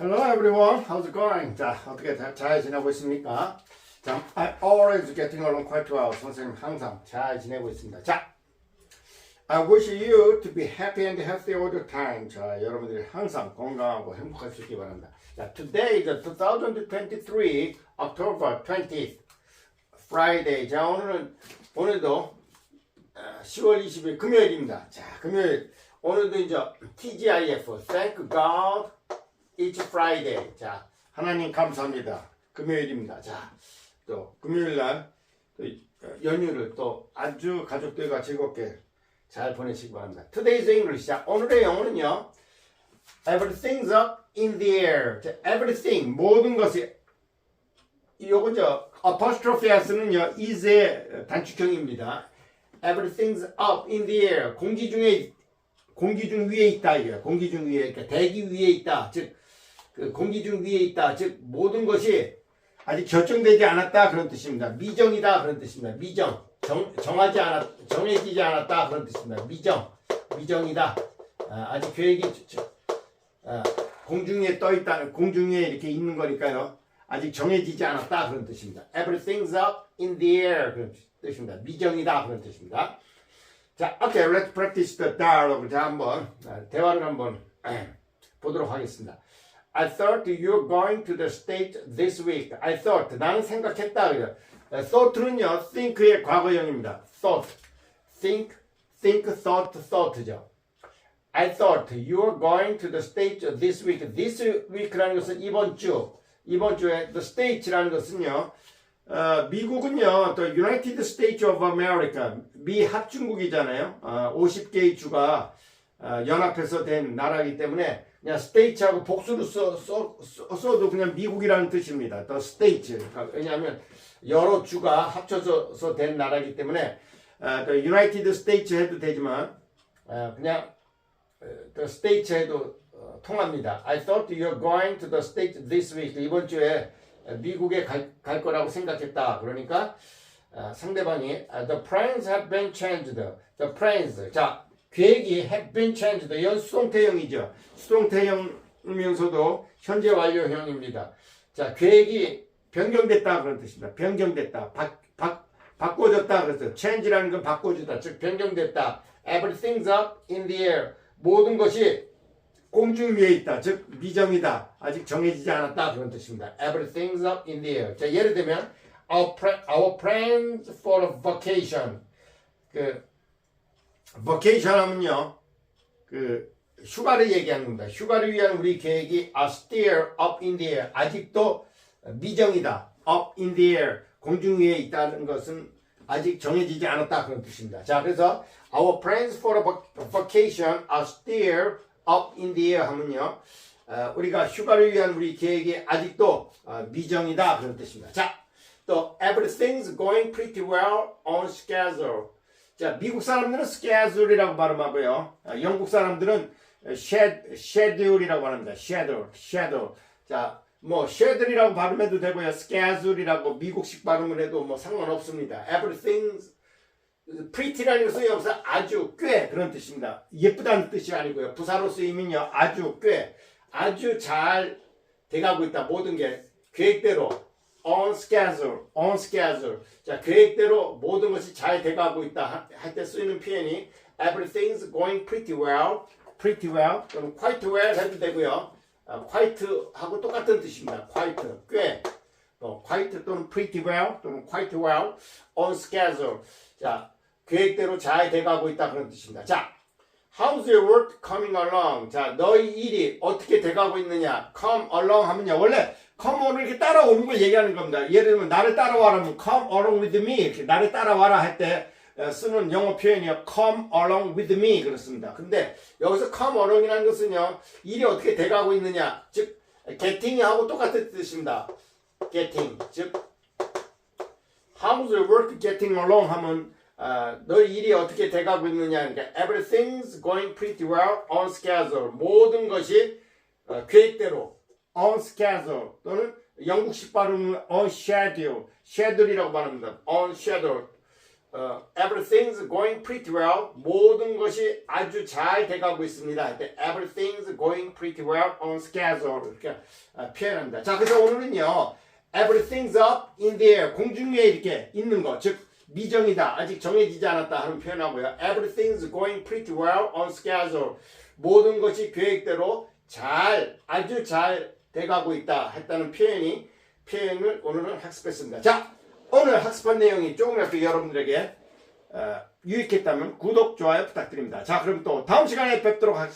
Hello everyone, how's it going? 자, 어떻게 다- 잘 지내고 있습니까? 자, I always getting along quite well. 선생님 항상 잘 지내고 있습니다. 자, I wish you to be happy and healthy all the time. 자, 여러분들이 항상 건강하고 행복할 수 있기 바랍니다. 자, today is 2023 October 20th Friday. 자, 오늘은 오늘도 어, 10월 20일 금요일입니다. 자, 금요일 오늘도 이제 TGIF Thank God It's Friday. 자, 하나님 감사합니다. 금요일입니다. 자, 또 금요일 날 또, 어, 연휴를 또 아주 가족들과 즐겁게 잘 보내시기 바랍니다. Today's English. 자, 오늘의 영어는요. Everything's up in the air. 자, everything 모든 것이 요거 저 apostrophe s는요 is의 단축형입니다. Everything's up in the air. 공기 중에 공기 중 위에 있다 이게 공기 중 위에 그러니까 대기 위에 있다. 즉 그 공기 중 위에 있다. 즉 모든 것이 아직 결정되지 않았다 그런 뜻입니다. 미정이다 그런 뜻입니다. 미정 정 정하지 않았 정해지지 않았다 그런 뜻입니다. 미정 미정이다. 아, 아직 계획이 아, 공중 위에 떠 있다. 공중 위에 이렇게 있는 거니까요. 아직 정해지지 않았다 그런 뜻입니다. Everything's up in the air 그런 뜻입니다. 미정이다 그런 뜻입니다. 자, okay, let's practice the dialogue. 자, 한번 아, 대화를 한번 아, 보도록 하겠습니다. I thought you're going to the state this week. I thought 나는 생각했다. 아, thought는요, think의 과거형입니다. thought, think, think, thought, thought죠. I thought you were going to the state this week. This week라는 것은 이번 주, 이번 주에 the state라는 것은요. 어, 미국은요, 또 United States of America, 미 합중국이잖아요. 어, 50개의 주가 어, 연합해서 된 나라이기 때문에 그냥 state하고 복수로 써, 써, 써, 써도 그냥 미국이라는 뜻입니다. State. 그러니까 왜냐하면 여러 주가 합쳐서 된 나라이기 때문에 어, 또 United States 해도 되지만 어, 그냥 the state 해도 어, 통합니다. I thought you're going to the state this week. 이번 주에 미국에 갈, 갈 거라고 생각했다. 그러니까 어, 상대방이 uh, the plans have been changed. The plans. 자, 계획이 have been changed. 이건 수동태형이죠. 수동태형이면서도 현재 완료형입니다. 자, 계획이 변경됐다 그런 뜻입니다. 변경됐다. 바, 바, 바꿔졌다 그래서 change라는 건 바꿔주다. 즉 변경됐다. Everything's up in the air. 모든 것이 공중 위에 있다. 즉 미정이다. 아직 정해지지 않았다. 그런 뜻입니다. Everything's up in the air. 자, 예를 들면 our, our plans for a vacation. 그 vacation 하면요. 그 휴가를 얘기하는 겁니다. 휴가를 위한 우리 계획이 are still up in the air. 아직도 미정이다. up in the air. 공중 위에 있다는 것은 아직 정해지지 않았다 그런 뜻입니다. 자, 그래서 our plans for a vac- vacation are still up in the air 하면요. 어, 우리가 휴가를 위한 우리 계획이 아직도 어, 미정이다 그런 뜻입니다. 자, 또 everything's going pretty well on schedule. 자, 미국 사람들은 schedule이라고 발음하고요. 어, 영국 사람들은 schedule이라고 합니다. schedule, schedule. 자, 뭐 schedule이라고 발음해도 되고요. schedule이라고 미국식 발음을 해도 뭐 상관없습니다. everything's pretty라는 것은 여기서 아주 꽤 그런 뜻입니다. 예쁘다는 뜻이 아니고요. 부사로 쓰이면요. 아주 꽤 아주 잘 돼가고 있다. 모든 게 계획대로 on schedule, on schedule. 자, 계획대로 모든 것이 잘 돼가고 있다 할 때 쓰이는 표현이 everything's going pretty well, pretty well 또는 quite well 해도 되고요. 어, quite하고 똑같은 뜻입니다. quite, 꽤. 또 quite 또는 pretty well 또는 quite well on schedule. 자, 계획대로 잘 돼가고 있다 그런 뜻입니다. 자, how's your work coming along? 자, 너희 일이 어떻게 돼가고 있느냐? come along 하면요. 원래 come on 이렇게 따라오는 걸 얘기하는 겁니다. 예를 들면 나를 따라와라면 come along with me 이렇게 나를 따라와라 할 때 쓰는 영어 표현이요. come along with me 그렇습니다. 근데 여기서 come along이라는 것은요. 일이 어떻게 돼가고 있느냐? 즉 getting이 하고 똑같은 뜻입니다. getting 즉 how's your work getting along 하면 어, 너희 일이 어떻게 돼가고 있느냐 그러니까 everything's going pretty well on schedule 모든 것이 어, 계획대로 on schedule 또는 영국식 발음은 on schedule schedule이라고 말합니다 on schedule 어, everything's going pretty well. 모든 것이 아주 잘 돼가고 있습니다. everything's going pretty well on schedule 이렇게 어, 표현합니다. 자, 그래서 오늘은요, everything's up in the air 공중 위에 이렇게 있는 거, 즉 미정이다, 아직 정해지지 않았다 하는 표현하고요. Everything's going pretty well on schedule. 모든 것이 계획대로 잘, 아주 잘 돼가고 있다 했다는 표현이 표현을 오늘은 학습했습니다. 자, 오늘 학습한 내용이 조금이라도 여러분들에게 어, 유익했다면 구독, 좋아요 부탁드립니다. 자, 그럼 또 다음 시간에 뵙도록 하.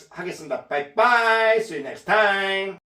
Bye bye. See you next time.